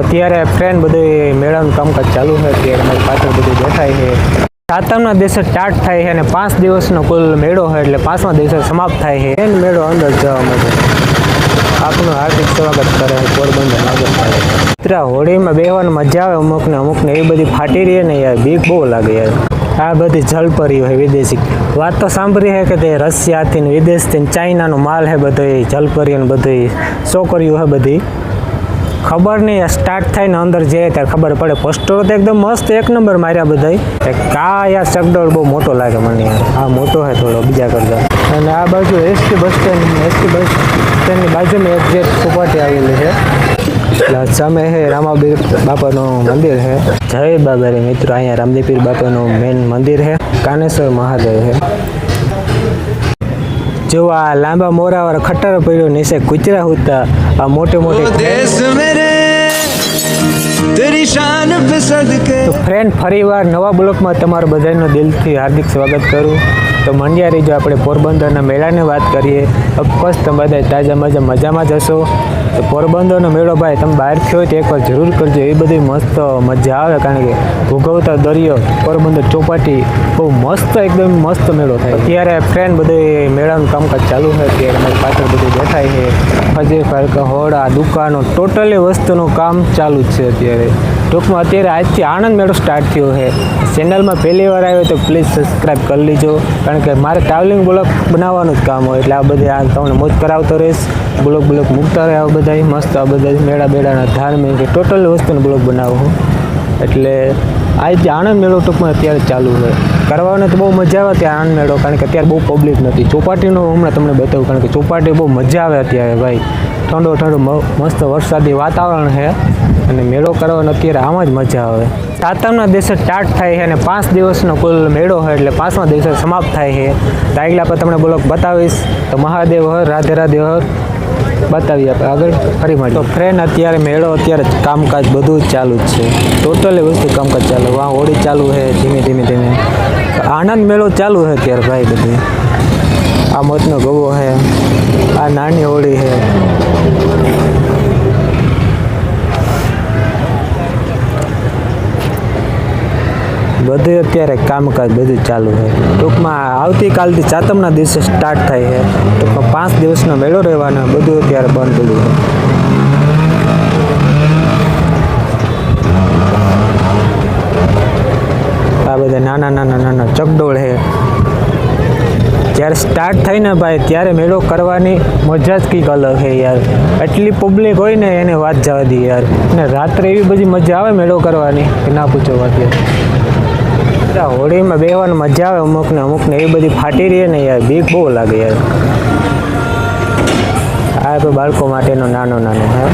અત્યારે ફ્રેન્ડ બધું મેળાનું કામકાજ ચાલુ છે અત્યારે મારી પાછળ બધું બેઠાય છે. સાતમના દિવસે સ્ટાર્ટ થાય છે અને પાંચ દિવસનો કુલ મેળો હોય એટલે પાંચમા દિવસે સમાપ્ત થાય છે. એન મેળો અંદર જવા માટે. આપનું હાર્દિક સ્વાગત કરે છે પોરબંદર નગરપાલિકા મિત્ર હોળીમાં બેહવાની મજા આવે અમુકને અમુકને એ બધી ફાટી રહી ને યાર બીક બહુ લાગે યાર. આ બધી જલપરી હોય વિદેશી. વાત તો સાંભળી છે કે તે રશિયાથી વિદેશથી ને ચાઇનાનો માલ છે બધો જલપરી ને બધી છોકરીઓ છે બધી. ખબર નહીં સ્ટાર્ટ થાય ને અંદર જઈએ ત્યારે ખબર પડે. પોસ્ટરો તો એકદમ મસ્ત એક નંબર માર્યા બધા કા યાર ચકડોળ બહુ મોટો લાગે મને યાર. આ મોટો છે થોડો, બીજા કરતા. અને આ બાજુ ST bus stand ST bus સ્ટેન્ડની બાજુમાં એક જે સુપાટી આવેલી છે. એટલે સામે હે રામાબીર બાપાનું મંદિર છે જય બાબારી મિત્રો, અહીંયા રામદેપીર બાપાનું મેન મંદિર છે કાનેશ્વર મહાદેવ છે જો આ લાંબા મોરાવર ખટ્ટર પડ્યો નીચે કૂતરા હોતા આ મોટે મોટે તેરી શાન પે તો ફ્રેન્ડ ફરીવાર નવા બ્લોકમાં તમારા બધાનું દિલથી હાર્દિક સ્વાગત કરું. તો મંડિયા જો આપણે પોરબંદરના મેળાની વાત કરીએ ઓફકોર્સ તમે બધા તાજા મજા મજામાં જશો તો પોરબંદરનો મેળો ભાઈ, તમે બહારથી હોય તો એકવાર જરૂર કરજો. એ બધી મસ્ત મજા આવે, કારણ કે ભૂગવતા દરિયો, પોરબંદર ચોપાટી, બહુ મસ્ત, એકદમ મસ્ત મેળો થાય. અત્યારે ફ્રેન્ડ બધે મેળાનું કામકાજ ચાલુ છે. અત્યારે અમારી પાછળ બધું દેખાય છે. ફજે ફરકા હોડા, દુકાનો ટોટલી વસ્તુનું કામ ચાલુ જ છે અત્યારે. ટૂંકમાં અત્યારે આજથી આણંદ મેળો સ્ટાર્ટ થયો છે. ચેનલમાં પહેલી વાર આવ્યો તો પ્લીઝ સબસ્ક્રાઈબ કરી લેજો. કારણ કે મારે ટ્રાવેલિંગ બ્લોક બનાવવાનું જ કામ હોય. એટલે આ બધે આ તમને મોજ કરાવતો રહીશ. બ્લોક બ્લોક મૂકતા રહે આ બધા મસ્ત આ બધા મેળા બેડાના ધાર્મિક ટોટલ વસ્તુનો બ્લોક બનાવો એટલે આજે આણંદ મેળો ટૂંકમાં અત્યારે ચાલુ છે. કરવાને તો બહુ મજા આવે ત્યાં આણંદ મેળો. કારણ કે અત્યારે બહુ પબ્લિક નથી. ચોપાટીનો હમણાં તમને બતાવું. કારણ કે ચોપાટી બહુ મજા આવે અત્યારે ભાઈ. ઠંડો ઠંડો મસ્ત વરસાદી વાતાવરણ છે. અને મેળો કરવાનો અત્યારે આમાં જ મજા આવે. સાતમના દિવસે સ્ટાર્ટ થાય છે અને પાંચ દિવસનો કુલ મેળો હોય એટલે પાંચમા દિવસે સમાપ્ત થાય છે. તો આપણે તમને બ્લોક બતાવીશ. તો મહાદેવ હર, રાધે રાધે હર. બતાવીએ આપણે આગળ. ફરી મળી તો ફ્રેન્ડ અત્યારે મેળો, અત્યારે કામકાજ બધું ચાલુ જ છે. ટોટલી વસ્તુ કામકાજ ચાલુ. વાહ, હોળી ચાલુ છે, ધીમે ધીમે ધીમે. આનંદ મેળો ચાલુ છે અત્યારે ભાઈ બધી. આ મોતનો ગવો છે. આ નાની હોળી છે. બધું અત્યારે કામકાજ બધું ચાલુ છે. ટૂંકમાં આવતીકાલથી ચાતમના દિવસે સ્ટાર્ટ થાય છે. ટૂંકમાં પાંચ દિવસનો મેળો રહેવાનો બધું અત્યારે બંધ થયું છે. આ બધા નાના નાના નાના ચકડોળ છે. જ્યારે સ્ટાર્ટ થાય ને ભાઈ, ત્યારે મેળો કરવાની મજા જ કંઈક અલગ છે યાર. એટલી પબ્લિક હોય ને, એને વાત જવા દે યાર. અને રાત્રે એવી બધી મજા આવે મેળો કરવાની, કે ના પૂછો વાત યાર. આ હોળીમાં બેહવાની મજા આવે અમુકને અમુકને, એવી બધી ફાટી રહી ને યાર, બીક બહુ લાગે યાર. આ તો બાળકો માટેનો નાનો નાનો, હા.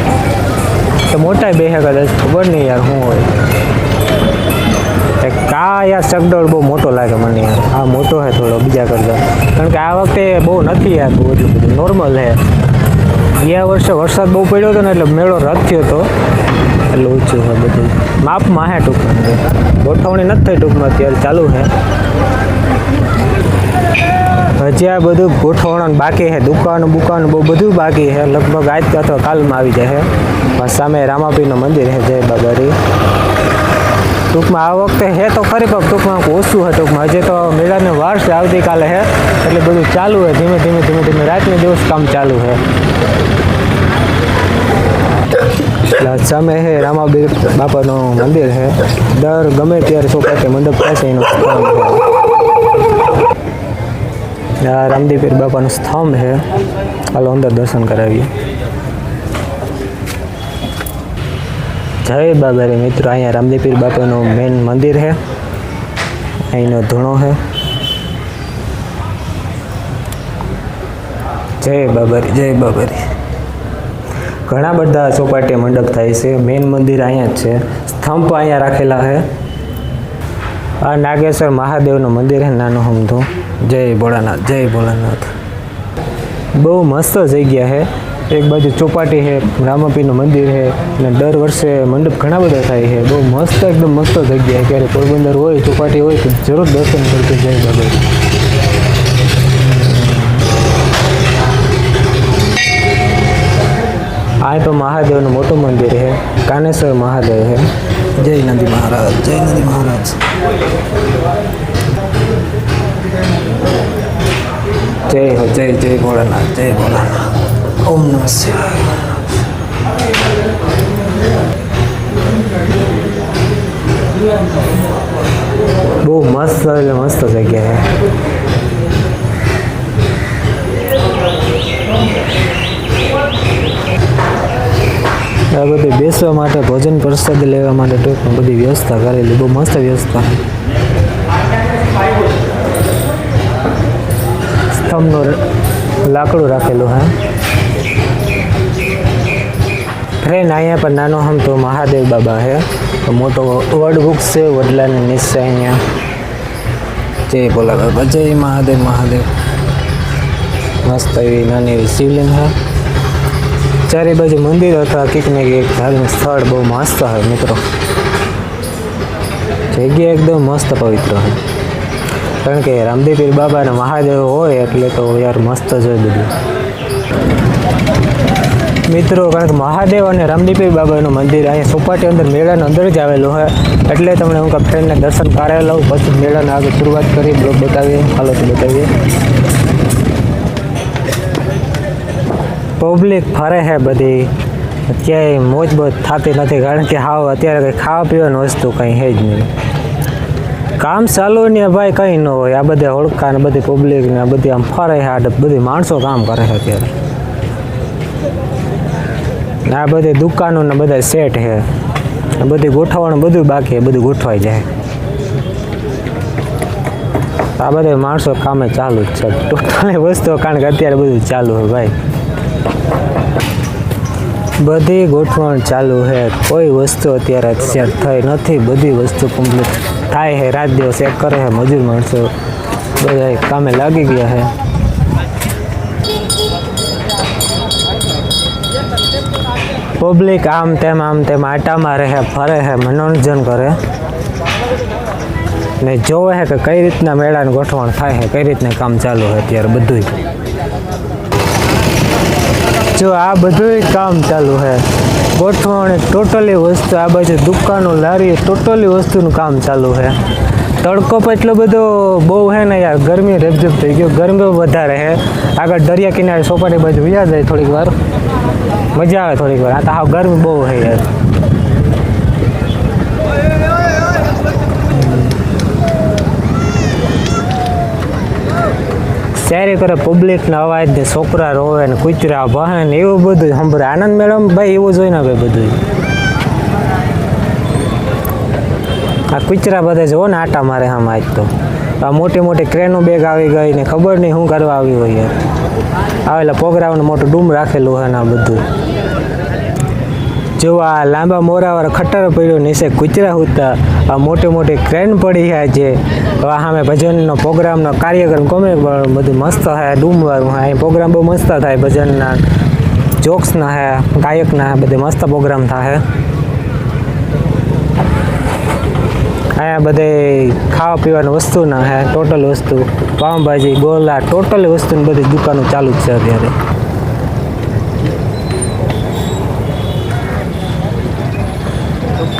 તો મોટા બેહે કદાચ, ખબર નહીં યાર શું હોય. કા યાર ચકડોળ બહુ મોટો લાગે મને યાર. આ મોટો છે થોડો, બીજા કરતાં. કારણ કે આ વખતે બહુ નથી યાર બહુ એટલું બધું નોર્મલ હે. ગયા વર્ષે વરસાદ બહુ પડ્યો હતો ને એટલે મેળો રદ થયો હતો. એટલે ઓછું છે બધું. માપમાં હે ટૂંકમાં ગોઠવણી નથી થઈ ટૂંકમાં અત્યારે, ચાલુ છે હજી આ બધું ગોઠવણ બાકી છે દુકાન બુકાન બહુ બધું બાકી છે લગભગ આજ અથવા કાલમાં આવી છે સામે રામાપીનું મંદિર છે જય બાબારી. ટૂંકમાં આ વખતે હે તો ખરી, પણ ટૂંકમાં ઓછું છે ટૂંકમાં. હજી તો મેળાને વાર છે આવતીકાલે છે એટલે બધું ચાલુ છે ધીમે ધીમે ધીમે ધીમે રાતને દિવસ કામ ચાલુ છે સામે છે રામાબીર બાપાનું મંદિર છે દર ગમે ત્યારે ચોપાટી મંડપ પાસે એનો સ્થાન આ રામદીપીર બાપાનું સ્થંભ છે હાલો અંદર દર્શન કરાવીએ. જય બાબા રે મિત્રો, અહીંયા રામદીપીર બાપાનું મેન મંદિર છે અહીંનો ધૂણો છે જય બાબારી જય બાબારી. ઘણા બધા ચોપાટી મંડપ થાય છે. મેઇન મંદિર અહીંયા જ છે. સ્તંભ અહીંયા રાખેલા છે. આ નાગેશ્વર મહાદેવનું મંદિર છે, નાનું હમધું જય ભોળાનાથ જય ભોળાનાથ. બહુ મસ્ત જગ્યા છે. એક બાજુ ચોપાટી છે રામાપીનું મંદિર છે, અને દર વર્ષે મંડપ ઘણા બધા થાય છે. બહુ મસ્ત, એકદમ મસ્ત જગ્યા છે. ક્યારે પોરબંદર હોય, ચોપાટી હોય, તો જરૂર દર્શન કરજો. જય બાબા અહીં તો મહાદેવનું મોટું મંદિર છે કાનેશ્વર મહાદેવ છે જય નંદી મહારાજ જય નંદી મહારાજ જય હો જય જય ભોળાનાથ જય ભોળાનાથ ઓમ નમઃ શિવાય બહુ મસ્ત એટલે મસ્ત જગ્યા છે આ બધી બેસવા માટે, ભોજન પ્રસાદ લેવા માટે ટૂંકમાં બધી વ્યવસ્થા કરેલી, બહુ મસ્ત વ્યવસ્થા. સ્તંભનું લાકડું રાખેલું, હા. ફ્રેન્ડ અહીંયા પર નાનો હમ તો મહાદેવ બાબા છે મોટો વડ વૃક્ષ છે, વડલાને નીચે અહીંયા. જય બોલા બાબા જય મહાદેવ મહાદેવ. મસ્ત એવી નાની એવી શિવલિંગ છે ચારે બાજુ મંદિર અથવા કંઈક ને કંઈક ધાર્મિક સ્થળ બહુ મસ્ત હોય મિત્રો. જગ્યા એકદમ મસ્ત પવિત્ર હોય. કારણ કે રામદેવ બાબા અને મહાદેવ હોય એટલે તો યાર મસ્ત જ હોય બધું. મિત્રો, કારણ કે મહાદેવ અને રામદીપીર બાબાનું મંદિર અહીંયા સોપાટી અંદર, મેળાની અંદર જ આવેલું હોય. એટલે તમને હું ફ્રેન્ડને દર્શન કરાવી લઉં, પછી મેળાને આગળ શરૂઆત કરી, બ્લોગ બતાવીએ, હાલો બતાવીએ. પબ્લિક ફરે છે બધી. ક્યાંય મોજ બોજ થતી નથી, કારણ કે હાવ અત્યારે કંઈ ખાવા પીવાની વસ્તુ કંઈ છે જ નહીં. કામ ચાલુ ને ભાઈ કંઈ ન હોય. આ બધે ઓળખા ને બધી પબ્લિક ને બધી આમ ફરે છે આ બધી માણસો કામ કરે છે અત્યારે. આ બધી દુકાનો ને બધા સેટ છે. બધી ગોઠવણ બધું બાકી બધું ગોઠવાઈ જાય. આ બધા માણસો કામે ચાલુ જ છે. ટોટલ વસ્તુ કારણ કે અત્યારે બધું ચાલુ છે ભાઈ. બધી ગોઠવણ ચાલુ છે કોઈ વસ્તુ અત્યારે સેટ થઈ નથી. બધી વસ્તુ કમ્પ્લીટ થાય છે રાત દિવસ એક કરે છે મજૂર માણસો. બધા કામે લાગી ગયા છે પબ્લિક આમ તેમ આમ તેમ આટા મારે છે ફરે છે મનોરંજન કરે. ને જોવે છે કે કઈ રીતના મેળાનું ગોઠવણ થાય છે કઈ રીતના કામ ચાલુ છે અત્યારે બધું જો આ બધું કામ ચાલુ છે ગોઠવણ ટોટલી વસ્તુ, આ બાજુ દુકાનો, લારી ટોટલી વસ્તુનું કામ ચાલુ છે તડકો પણ એટલો બધો બહુ છે ને યાર, ગરમી રેપઝેપ થઈ ગયો. ગરમી વધારે છે આગળ દરિયા કિનારે સોપાટી બાજુ વ્યા જાય થોડીક વાર. મજા આવે થોડીક વાર. આ તો હા ગરમી બહુ છે યાર. શહેરી કરે પબ્લિકના અવાજ ને છોકરા રોવે ને કૂતરા ભહે ને એવું બધું સાંભળે આનંદ મેળમ ભાઈ એવું જોઈને ભાઈ બધું આ કૂતરા બધા જોવો ને આટા મારે આમ આજ તો. આ મોટી મોટી ક્રેનો બેગ આવી ગઈ ને ખબર નહીં શું કરવા આવી હોય આવેલા પોગરાઓને મોટું ડૂમ રાખેલું હોય ને આ બધું. જો આ લાંબા મોરાવાળા ખટ્ટર પડ્યો નીચે કૂતરા ઉતા આ મોટી મોટી ક્રેન પડી છે જે સામે ભજનનો પ્રોગ્રામનો કાર્યક્રમ ગમે પણ બધું મસ્ત થાય ડૂમવાનું અહીં પ્રોગ્રામ બહુ મસ્ત થાય, ભજનના જોક્સના હે, ગાયકના હે, બધે મસ્ત પ્રોગ્રામ થાય અહીંયા બધે ખાવા પીવાની વસ્તુના હે, ટોટલ વસ્તુ. પાઉંભાજી, ગોલા, ટોટલ વસ્તુની બધી દુકાનો ચાલુ જ છે અત્યારે.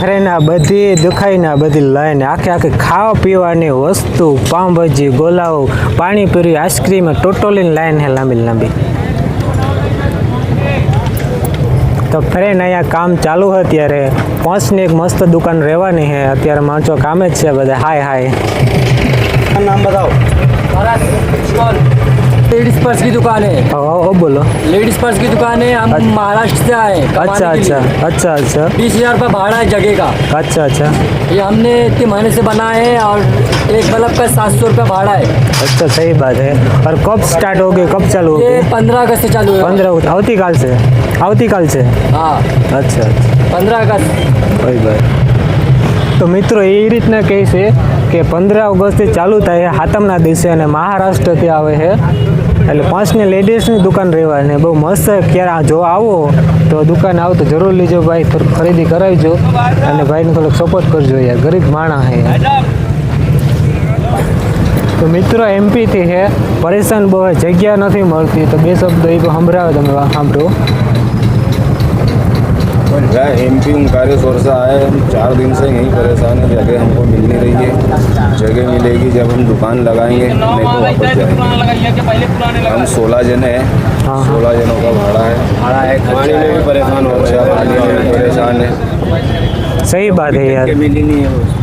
ખરેને બધી દુખાઈના બધી લઈને આખે આખી ખાવા પીવાની વસ્તુ પાઉંભાજી ગોલાઓ પાણીપુરી આઈસ્ક્રીમ ટોટોલીની લાઈન હે લાંબી લાંબી. તો ફ્રેન્ડ અહીંયા કામ ચાલુ છે અત્યારે. પાંચની એક મસ્ત દુકાન રહેવાની છે અત્યારે માણસો કામે જ છે બધા. હાય હાય. નામ બતાવો. लेडीज पर्स की दुकान है ઓ ઓ બોલો लेडीज पर्स की दुकान है हम महाराष्ट्र से आए हैं अच्छा अच्छा अच्छा अच्छा बीस हजार रुपये भाड़ा है जगह का अच्छा अच्छा ये हमने इतने महीने से बनाए हैं और एक बल्ब का सात सौ रुपये भाड़ा है अच्छा सही बात है और कब स्टार्ट होगी कब चालू ये होगी पंद्रह अगस्त से चालू है पंद्रह આવતીકાલ છે આવતીકાલ છે हाँ અચ્છા અચ્છા पंद्रह अगस्त ભાઈ ભાઈ તો મિત્રો એ રીતના કહે છે કે પંદર ઓગસ્ટથી ચાલુ થાય છે હાતમના દિવસે અને મહારાષ્ટ્રથી આવે છે. એટલે પાંચની લેડીઝની દુકાન રહેવાની બહુ મસ્ત ક્યારે જો આવો તો દુકાન આવો તો જરૂર લીજો ભાઈ. ખરીદી કરાવજો અને ભાઈને થોડોક સપોર્ટ કરજો યાર. ગરીબ માણસ છે તો મિત્રો એમપીથી છે. પરેશાન બહુ જગ્યા નથી મળતી. તો બે શબ્દ એ સંભળાવે તમે સાંભળો. मैं एम पी ओंकारेश्वर से आए हम चार दिन से यहीं परेशान है जगह हमको मिल नहीं रही है। जगह मिलेगी जब हम दुकान लगाएँगे नहीं तो वापस जाएँगे। हम सोलह जने हैं सोलह जनों का भाड़ा है। भाड़ा है पानी में भी परेशान हो गया पानी में भी परेशान है। सही बात है यार। मिली नहीं है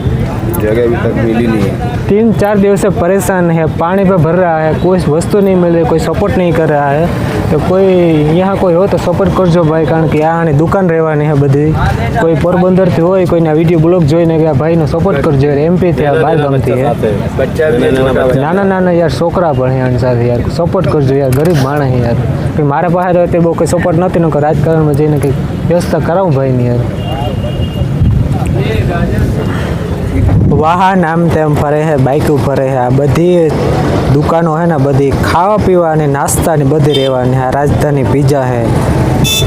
जगह अभी तक मिली नहीं है तीन चार दिवस से परेशान है पानी पे भर रहा है कोई वस्तु नहीं मिल रही कोई सपोर्ट नहीं कर रहा है તો કોઈ અહીંયા કોઈ હોય તો સપોર્ટ કરજો ભાઈ કારણ કે આ આની દુકાન રહેવાની છે બધી કોઈ પોરબંદરથી હોય કોઈના વિડીયો બ્લોગ જોઈને કે આ ભાઈનો સપોર્ટ કરજો યાર એમપી થી આ બહાર ગામથી છે बच्चा भी નાના નાના યાર છોકરા પણ છે આની સાથે યાર સપોર્ટ કરજો યાર ગરીબ માણસ છે યાર કે મારા પાસે તો અત્યારે બહુ કોઈ સપોર્ટ નથી નકર રાજકારણમાં જઈને કંઈક વ્યવસ્થા કરાવું ભાઈની યાર વાહન આમ તેમ ફરે છે બાઇક ફરે છે. આ બધી દુકાનો છે ને બધી ખાવા પીવાની નાસ્તાની બધી રહેવાની આ રાજધાની પીઝા છે.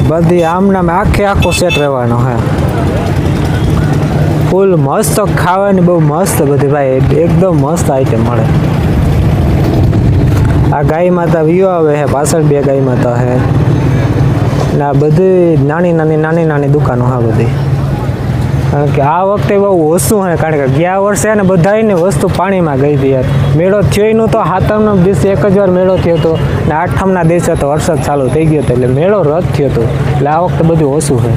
બધી આમ નામ આખે આખો સેટ રહેવાનો છે. ફૂલ મસ્ત ખાવાની બહુ મસ્ત બધી ભાઈ, એકદમ મસ્ત આઈટમ મળે. આ ગાય માતા વ્યૂ આવે છે, પાછળ બે ગાય માતા છે. ને આ બધી નાની નાની નાની નાની દુકાનો હા બધી. કારણ કે આ વખતે બહુ ઓછું હોય, કારણ કે ગયા વર્ષે ને બધાયની વસ્તુ પાણીમાં ગઈ હતી યાર. મેળો થયો ય તો હાથમનો દિવસે એક જ વાર મેળો થયો હતો ને આઠમના દિવસે તો વરસાદ ચાલુ થઈ ગયો હતો, એટલે મેળો રદ થયો હતો. એટલે આ વખતે બધું ઓછું છે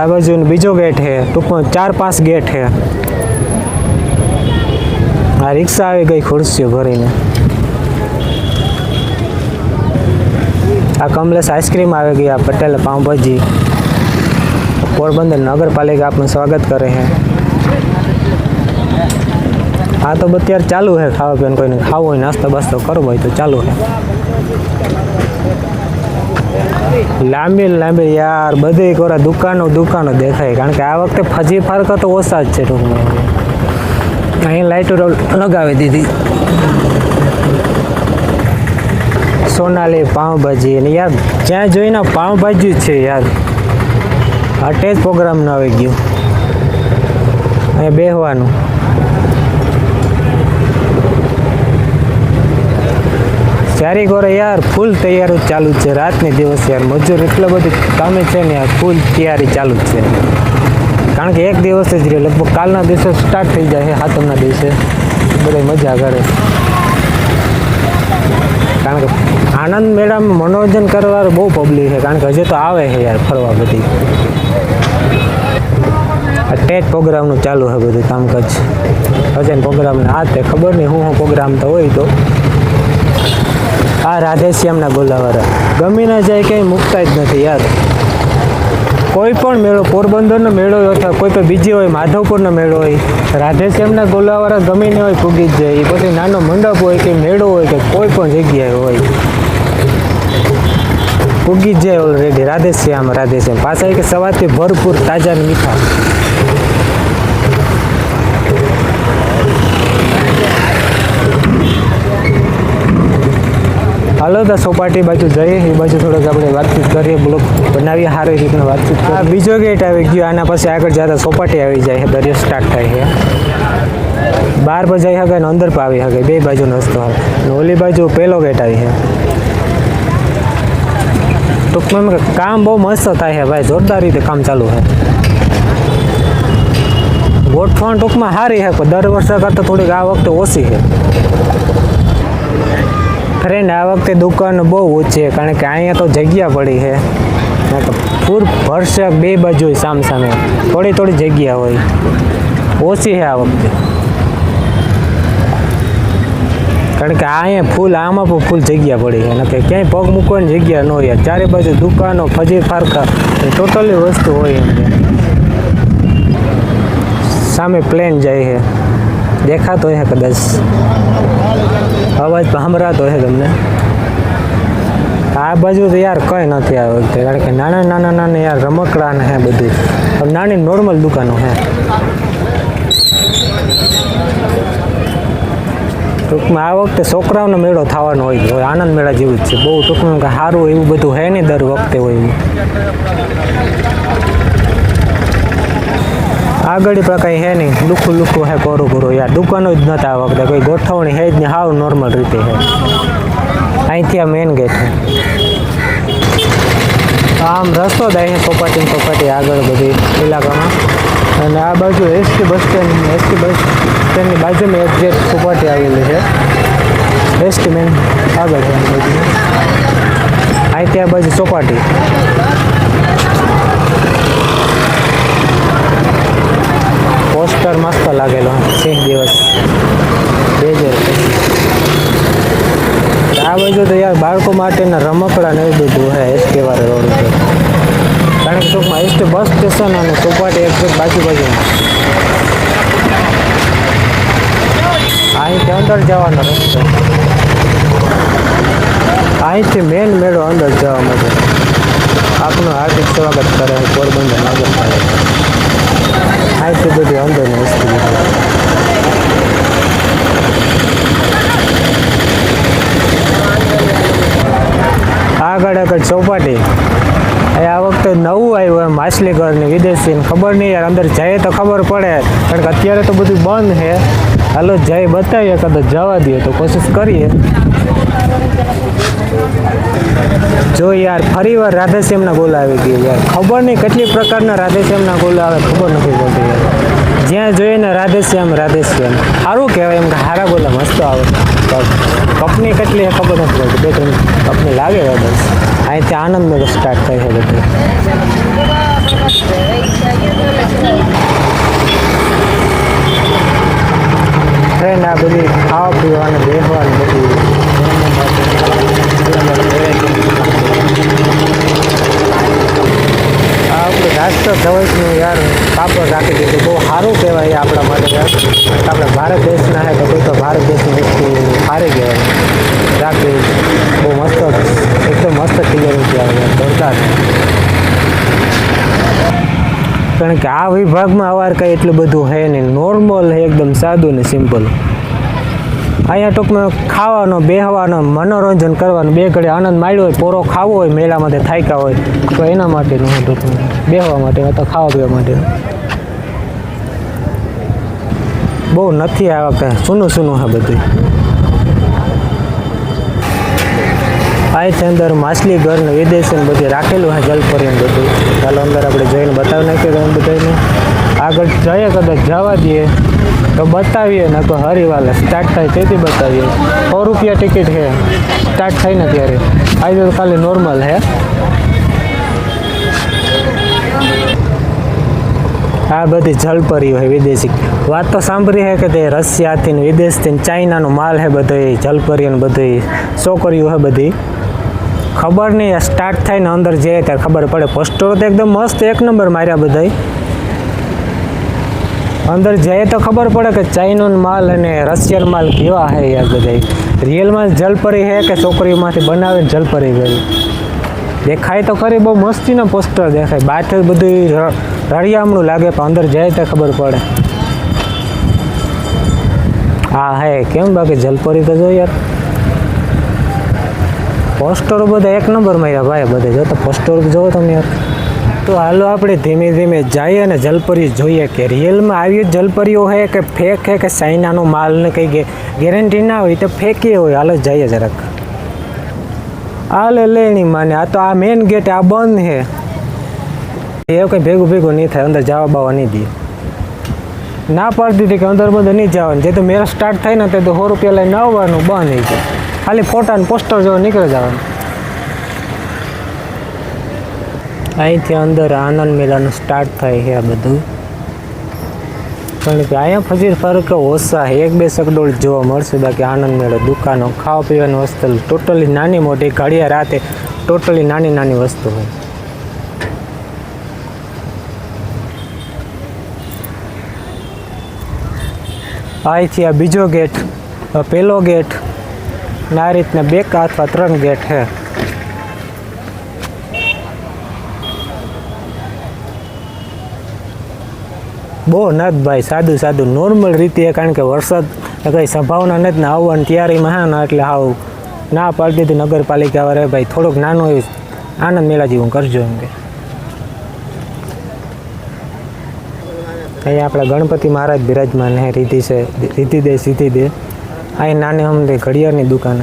આ બાજુ બીજો ગેટ છે, ટૂંકમાં ચાર પાંચ ગેટ છે. આ રિક્ષા આવી ગઈ ખુરશીઓ ભરીને. આ કમલેશ આઈસ્ક્રીમ આવી ગઈ, આ પટેલ પાઉંભાજી. પોરબંદર નગરપાલિકા આપનું સ્વાગત કરે છે. આ તો અત્યારે ચાલુ છે ખાવા પીવાનું, કોઈને ખાવું હોય, નાસ્તો બાસ્તો કરવો હોય તો ચાલુ છે. લાંબી ને લાંબી યાર, બધી કોરા દુકાનો દુકાનો દેખાય, કારણ કે આ વખતે ફજી ફારકો તો ઓછા જ છે ટૂંકમાં. અહીં લાઇટો લગાવી દીધી. સોનાલી પાઉંભાજી અને યાર, જ્યાં જોઈને પાઉંભાજી જ છે યાર. અટેચ પ્રોગ્રામ ન આવી ગયું. અહીંયા બેહવાનું. ચારી કોરે યાર ફૂલ તૈયારી ચાલુ જ છે. રાતની દિવસ યાર મજૂર એટલા બધી કામે છે ને યાર ફૂલ તૈયારી ચાલુ જ છે. કારણ કે એક દિવસ જ રહ્યો. લગભગ કાલના દિવસે સ્ટાર્ટ થઈ જાય છે સાતમના દિવસે. બધા મજા કરે. કારણ કે આનંદ મેળામાં મનોરંજન કરવા બહુ પબ્લિક છે. કારણ કે હજી તો આવે છે યાર ફરવા બધી. આ ટેટ પ્રોગ્રામનું ચાલુ છે બધું કામકાજ. ભજન પ્રોગ્રામને આ તે ખબર નહીં હું હું પ્રોગ્રામ તો હોય તો. આ રાધેશ્યામના ગોલાવાળા. ગમી ના જાય ક્યાંય મૂકતા જ નથી યાર. કોઈ પણ મેળો, પોરબંદરનો મેળો હોય અથવા કોઈ પણ બીજી હોય, માધવપુરનો મેળો હોય, રાધેશ્યામના ગોલાવાળા ગમીને હોય પૂગી જ જાય. એ પછી નાનો મંડપ હોય કે મેળો હોય કે કોઈ પણ જગ્યાએ હોય. પૂગી જ જાય ઓલરેડી રાધેશ્યામ રાધેશ્યામ. પાછા કે સવારથી ભરપૂર તાજા ને મીઠા. હાલો તો સોપાટી બાજુ જઈએ, એ બાજુ થોડોક આપણે વાતચીત કરીએ બ્લોક બનાવીએ, સારી રીતના વાતચીત કરીએ. આ બીજો ગેટ આવી ગયો, આના પછી આગળ જતા સોપાટી આવી જાય છે, દરિયો સ્ટાર્ટ થાય છે. બહાર પર જઈ શકે ને અંદર પર આવી શકે બે બાજુનો રસ્તો આવે. અને ઓલી બાજુ પહેલો ગેટ આવી છે. ટૂંકમાં એમ કે કામ બહુ મસ્ત થાય છે ભાઈ, જોરદાર રીતે કામ ચાલુ છે. ગોઠવણ ટૂંકમાં સારી છે, પણ દર વર્ષે કરતાં થોડીક આ વખતે ઓછી છે. ફ્રેન્ડ આ વખતે દુકાન બહુ ઓછી છે, કારણ કે અહીંયા તો જગ્યા પડી છે. પૂર ભરશે બે બાજુ સામ સામે? થોડી થોડી જગ્યા હોય. ઓછી છે આ વખતે. કારણ કે અહીંયા ફૂલ, આમાં પણ ફૂલ જગ્યા પડી છે. કે ક્યાંય પગ મૂકવાની જગ્યા ન હોય. ચારે બાજુ દુકાનો, ફજી ફારકા. ટોટલી વસ્તુ હોય એમ સામે પ્લેન જાય છે. દેખાતો હોય કદાચ. અવાજ સાંભળાતો છે તમને. આ બાજુ તો યાર કંઈ નથી આ વખતે, કારણ કે નાના નાના નાના યાર રમકડા ને હે બધું. નાની નોર્મલ દુકાનો હે. ટૂંકમાં આ વખતે છોકરાઓનો મેળો થવાનો હોય છે. આનંદ મેળા જેવું જ છે. બહુ ટૂંકમાં સારું એવું બધું હે નહીં દર વખતે હોય એવું. આગળ પણ કંઈ હે નહીં. લુખું લુખું હે કોરું કોરું યાર, દુકાનો જ નતા આ વખતે કોઈ ગોઠવણી હે જ નહીં. હાવ નોર્મલ રીતે હે. અહીંથી આ મેઇન ગેટ છે આમ રસ્તો જ અહીંયા ચોપાટી ને આગળ બધી ઇલાકામાં. અને આ બાજુ ST bus stand ST bus સ્ટેન્ડની બાજુમાં એક્ઝેક્ટ ચોપાટી આવેલી છે. એસટી મેન આગળ છે આ અહીં ત્યાં બાજુ ચોપાટી. પોસ્ટર મસ્ત લાગેલો. સિંહ દિવસ. બે જ આ બાજુ તો યાર બાળકો માટેના રમકડા ને એવું બધું એસ એસટી વાળા રોડ ઉપર. કારણ કે ટૂંકમાં એસટી બસ સ્ટેશન અને ચોપાટી એક્ઝેક્ટ બાજુ બાજુમાં અહીંથી અંદર જવાનો રસ્તો. અહીંથી મેન મેળો અંદર જવા માટે. આપનું હાર્દિક સ્વાગત કરે, પોરબંદર નગરપાલિકા અહીંથી બધી અંદરની વસ્તુ. આગળ આગળ ચોપાટી. એ આ વખતે નવું આવ્યું એમ માછલી ઘર ને વિદેશી ખબર નહીં યાર, અંદર જઈએ તો ખબર પડે. કારણ કે અત્યારે તો બધું બંધ છે. હાલો જઈ બતાવીએ, કદાચ જવા દઈએ તો કોશિશ કરીએ. જો યાર ફરી વાર રાધેશ્યામના ગોલ આવી ગયા યાર. ખબર નહીં કેટલી પ્રકારના રાધેશ્યામના ગોલ આવે, ખબર નથી પડતી યાર. જ્યાં જોઈએ ને રાધેશ્યામ રાધેશ્યામ. સારું કહેવાય એમ કે હારા ગોલા મસ્ત આવે. કંપની કેટલી ખબર નથી પડતી. બે ત્રણ કંપની લાગે છે બસ. અહીંથી આનંદ મેળો સ્ટાર્ટ થાય છે બધું. ટ્રેન આ બધી ખાવા પીવાનું બેસવાનું બધું. રાષ્ટ્ર ધ્વજનું યાર કાપડ રાખી દીધું. બહુ સારું કહેવાય આપણા માટે યાર. આપણા ભારત દેશના હે તો કોઈ તો ભારત દેશની વસ્તુ સારી કહેવાય. રાખી બહુ મસ્ત, એકદમ મસ્ત ક્લિયર કહેવાય જોરદાર. કારણ કે આ વિભાગમાં અવાર કંઈ એટલું બધું છે નહીં. નોર્મલ એકદમ સાદું ને સિમ્પલ અહીંયા ટૂંકમાં ખાવાનો, બેહવાનો, મનોરંજન કરવાનું બે ઘડી આનંદ માળ્યો હોય, પોરો ખાવો હોય, મેળા માટે થાયકા હોય, તો એના માટેનું હું ટૂંકમાં બેહવા માટે અથવા ખાવા પીવા માટે. બહુ નથી આ વખતે સૂનું સૂનું હા બધું અહીંથી અંદર માછલી ઘર ને વિદેશી બધું રાખેલું હા જલપરી ને બધું. ચાલો અંદર આપણે જઈને બતાવી નાખીએ તમે બધાને આગળ જઈએ કદાચ જવા દઈએ. તો બતાવીએ ને તો હરિવાલે સ્ટાર્ટ થાય તેથી બતાવીએ. સો રૂપિયા ટિકિટ છે. સ્ટાર્ટ થાય ને ત્યારે. આજે તો ખાલી નોર્મલ છે. આ બધી જલપરી હોય વિદેશી. વાત તો સાંભળી છે કે તે રશિયાથી ને વિદેશથી ને ચાઇનાનો માલ છે બધી જલપરી ને બધી છોકરીઓ છે બધી. ખબર નહીં સ્ટાર્ટ થાય ને અંદર જઈએ ત્યારે ખબર પડે. પોસ્ટરો તો એકદમ મસ્ત એક નંબર માર્યા બધાય. અંદર જઈએ તો ખબર પડે કે ચાઇનો માલ અને રશિયન માલ કેવા છે યાર બધાય. રિયલમાં જલપરી છે કે છોકરીઓમાંથી બનાવીને જલપરી ગઈ દેખાય તો ખરી, બહુ મસ્તીનો પોસ્ટર દેખાય. બહારથી બધું રળિયામણું લાગે, પણ અંદર જાય તો ખબર પડે. હા હે, કેમ બાકી જલપરી તો જો યાર. પોસ્ટરો બધા એક નંબર માર્યા ભાઈ, બધા જો તો પોસ્ટર જોવો તમે યાર. તો હાલો આપણે ધીમે ધીમે જઈએ અને જલપરી જોઈએ કે રિયલમાં આવી જલપરીઓ છે કે ફેક છે કે ચાઇનાનો માલ ને કંઈ ગેરંટી ના હોય તો ફેંકી હોય? હાલો જઈએ જરાક. હાલે લેણી માને, આ તો આ મેન ગેટ આ બંધ છે એવું કંઈ ભેગું ભેગું નહીં થાય, અંદર જવા બાવા નહીં દે. ના પાડતી હતી કે અંદર બધું નહીં જવાનું. જે તો મેરા સ્ટાર્ટ થાય ને તે તો સો રૂપિયા લઈને આવવાનું, બંધ થઈ જાય ખાલી ફોટા ને પોસ્ટર જોવા નીકળી જવાનું. અહીંથી અંદર આનંદ મેળાનું સ્ટાર્ટ થાય છે આ બધું. પણ કે અહીંયા ફજીર ફરક ઓછા એક બે સગડોળ જોવા મળશે. બાકી આનંદ મેળો, દુકાનો ખાવા પીવાની વસ્તુ ટોટલી નાની મોટી, ઘડિયા રાતે ટોટલી નાની નાની વસ્તુ હોય. અહીંથી આ બીજો ગેટ પહેલો ગેટ ને આ રીતના બે કા અથવા ત્રણ ગેટ છે. બહુ નથી ભાઈ સાદું સાદું નોર્મલ રીતે કારણ કે વરસાદ કંઈ સંભાવના નથી ને આવવાની તૈયારીમાં હા ને એટલે આવું ના પાડતી હતી નગરપાલિકા વાળા ભાઈ, થોડોક નાનો આનંદ મેળા જેવું કરજો એમ કે. અહીંયા આપણા ગણપતિ મહારાજ બિરાજમાન હે રીતિ છે રીતિ દે, સીધી દે. અહીં નાની અમને ઘડિયાળની દુકાન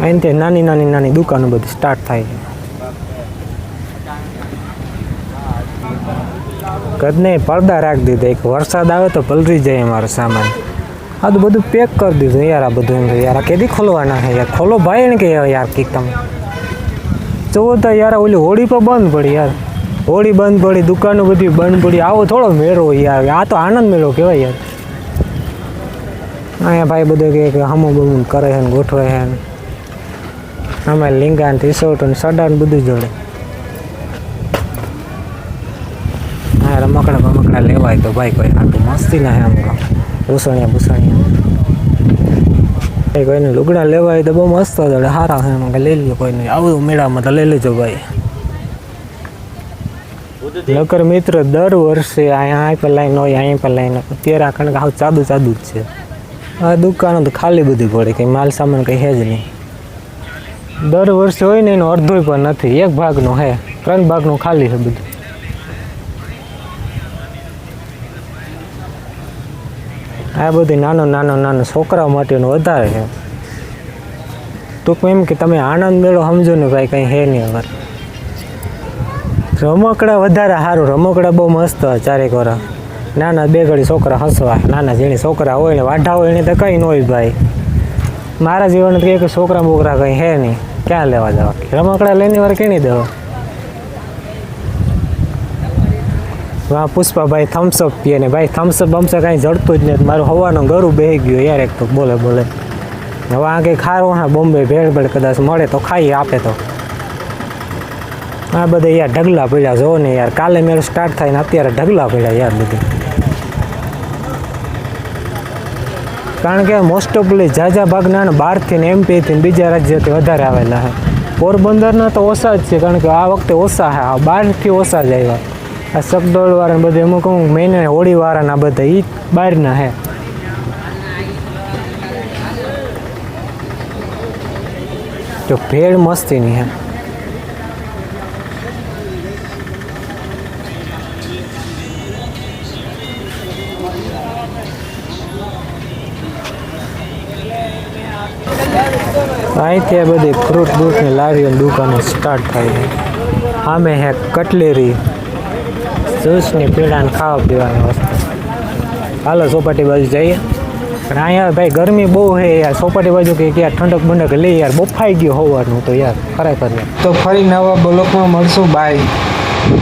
અહીં તે નાની નાની નાની દુકાનો બધી સ્ટાર્ટ થાય છે. કદને પડદા રાખી દીધા. એક વરસાદ આવે તો પલરી જાય અમારો સામાન. આ તો બધું પેક કરી દીધું યાર, આ બધું યાર. આ કેદી ખોલવાના છે યાર? ખોલો ભાઈ ને કે યાર કીક તમે. જોવો તો યાર ઓલી હોળી પર બંધ પડી યાર. હોળી બંધ પડી, દુકાનો બધી બંધ પડી. આવો થોડો મેળો યાર. આ તો આનંદ મેળો કહેવાય યાર. અહીંયા ભાઈ બધું કે હમો બમું કરે છે ગોઠવે છે ને. અમે લીંગા ને ટી શર્ટ ને સડા ને બધું જોડે. હા રમકડા બમકડા લેવાય તો ભાઈ કોઈ આટલું મસ્તી ના આમ ભૂસણિયા ભૂસણિયા. ભાઈ કોઈને લુગડા લેવાય તો બહુ મસ્ત જોડે સારા છે એમ કે લઈ લ્યો કોઈને. આવું મેળામાં તો લઈ લેજો ભાઈ. નકર મિત્ર દર વર્ષે અહીંયા અહીં પર લાઈન હોય અહીં પર લાઈન અત્યારે આ કે આવું ચાદુ ચાદુ જ છે. આ દુકાનો તો ખાલી બધી પડે, કંઈ માલ સામાન કંઈ હે જ નહીં. દર વર્ષે હોય ને એનો અડધોય પણ નથી, એક ભાગનો હે, ત્રણ ભાગનું ખાલી છે બધું. આ બધી નાનો નાનો નાનો છોકરા માટેનું વધારે છે. ટૂંકમાં એમ કે તમે આનંદ મેળો સમજો ને ભાઈ, કંઈ હે નહીં અમારે. રમકડા વધારે સારું, રમકડા બહુ મસ્ત ચારેક વાર નાના બે ઘડી છોકરા હસવા, નાના જેણી છોકરા હોય ને, વાઢા હોય એને તો કંઈ ન હોય ભાઈ. મારા જીવન એક છોકરા બોકરા કંઈ હે નહીં. ક્યાં લેવા જવા? રમકડા લઈને વાર કેણી દેવા? વાહ પુષ્પાભાઈ થમ્સઅપ પીએ ને ભાઈ થમ્સઅપ બમ્સઅપ કાંઈ જડતું જ નથી. મારું હવાનું ગરું બેહી ગયું યાર એક તો, બોલે બોલે. હવે આ કંઈ ખારું હા, બોમ્બે ભેળ કદાચ મળે તો ખાઈ આપે તો. આ બધા યાર ઢગલા પડ્યા, જો ને યાર, કાલે મેળો સ્ટાર્ટ થાય ને અત્યારે ઢગલા પડ્યા યાર બધી. કારણ કે મોસ્ટ ઓફલી ઝાઝા ભાગના બહારથી ને એમપીથી ને બીજા રાજ્યથી વધારે આવેલા છે. પોરબંદરના તો ઓછા જ છે, કારણ કે આ વખતે ઓછા છે બહારથી ઓછા જ આવ્યા. આ સગડોળવાળા ને બધે અમુક અમુક મહિને હોળીવાળાના બધા એ બહારના હે. તો ભેળ મસ્તીની હે. અહીંથી આ બધી ફ્રૂટ બ્રૂટની લારીઓ દુકાનો સ્ટાર્ટ થાય છે. આમે હે કટલેરી. જ્યુસની પીણાને ખાવા પીવાની વસ્તુ. હાલો ચોપાટી બાજુ જઈએ. પણ અહીંયા ભાઈ ગરમી બહુ છે યાર. ચોપાટી બાજુ કે યાર ઠંડક બંડક લઈ યાર. બફાઈ ગયો હોવાનું તો યાર, ખરેખર. તો ફરી નવા બ્લોકમાં મળશું. બાય